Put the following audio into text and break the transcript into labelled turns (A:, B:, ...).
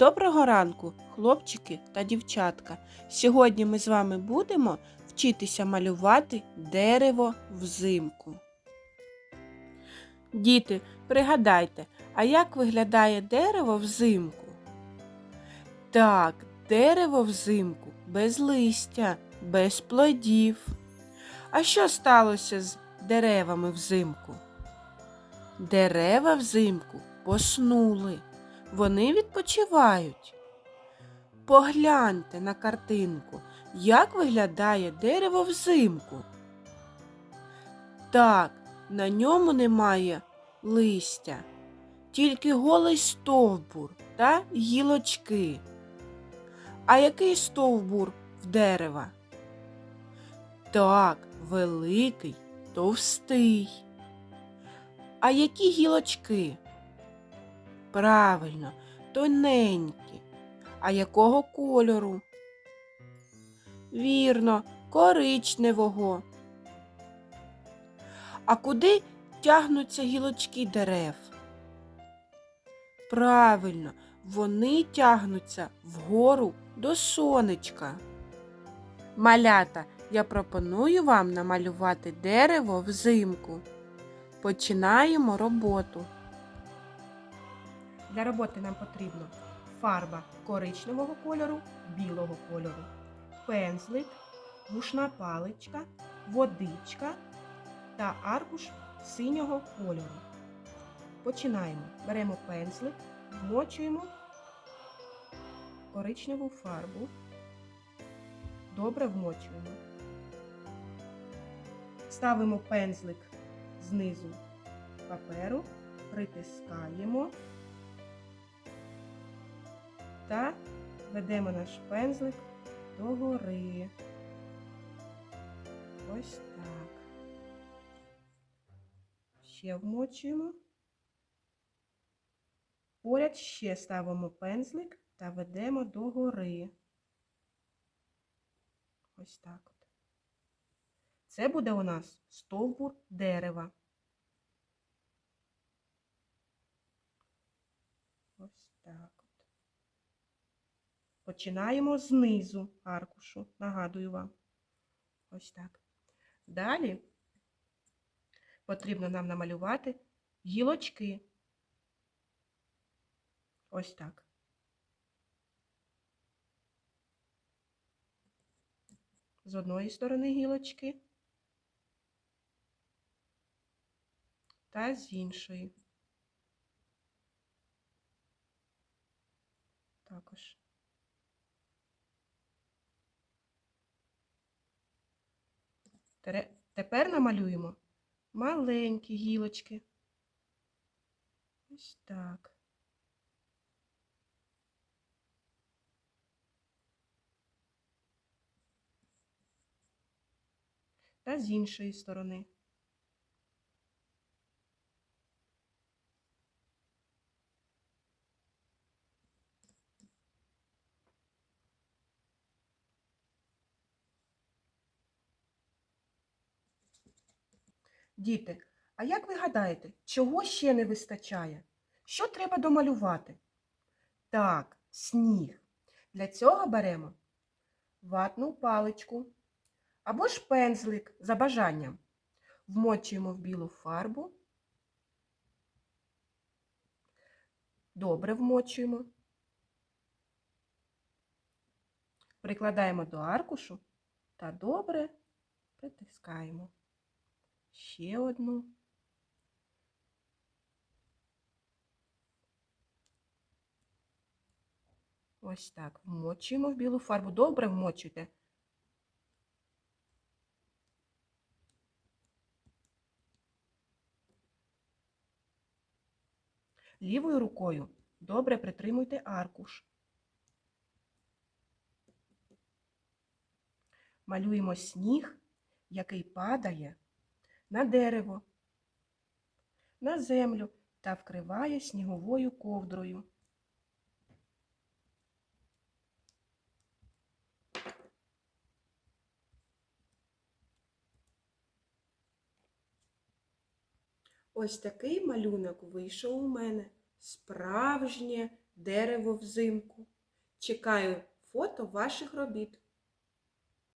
A: Доброго ранку, хлопчики та дівчатка. Сьогодні ми з вами будемо вчитися малювати дерево взимку. Діти, пригадайте, а як виглядає дерево взимку? Так, дерево взимку без листя, без плодів. А що сталося з деревами взимку? Дерева взимку поснули. Вони відпочивають. Погляньте на картинку, як виглядає дерево взимку. Так, на ньому немає листя, тільки голий стовбур та гілочки. А який стовбур в дерева? Так, великий, товстий. А які гілочки? Правильно, тоненькі. А якого кольору? Вірно, коричневого. А куди тягнуться гілочки дерев? Правильно, вони тягнуться вгору до сонечка. Малята, я пропоную вам намалювати дерево взимку. Починаємо роботу. Для роботи нам потрібно фарба коричневого кольору, білого кольору, пензлик, гушна паличка, водичка та аркуш синього кольору. Починаємо. Беремо пензлик, вмочуємо коричневу фарбу. Добре вмочуємо. Ставимо пензлик знизу паперу, притискаємо та ведемо наш пензлик догори. Ось так. Ще вмочуємо. Поряд ще ставимо пензлик та ведемо догори. Ось так от. Це буде у нас стовбур дерева. Ось так. Починаємо знизу аркушу, нагадую вам. Ось так. Далі потрібно нам намалювати гілочки. Ось так. З одної сторони гілочки та з іншої. Також. Тепер намалюємо маленькі гілочки. Ось так. Та з іншої сторони. Діти, а як ви гадаєте, чого ще не вистачає? Що треба домалювати? Так, сніг. Для цього беремо ватну паличку або ж пензлик за бажанням. Вмочуємо в білу фарбу. Добре вмочуємо. Прикладаємо до аркушу та добре притискаємо. Ще одну. Ось так. Вмочуємо в білу фарбу. Добре вмочуйте. Лівою рукою добре притримуйте аркуш. Малюємо сніг, який падає на дерево, на землю та вкриває сніговою ковдрою. Ось такий малюнок вийшов у мене. Справжнє дерево взимку. Чекаю фото ваших робіт.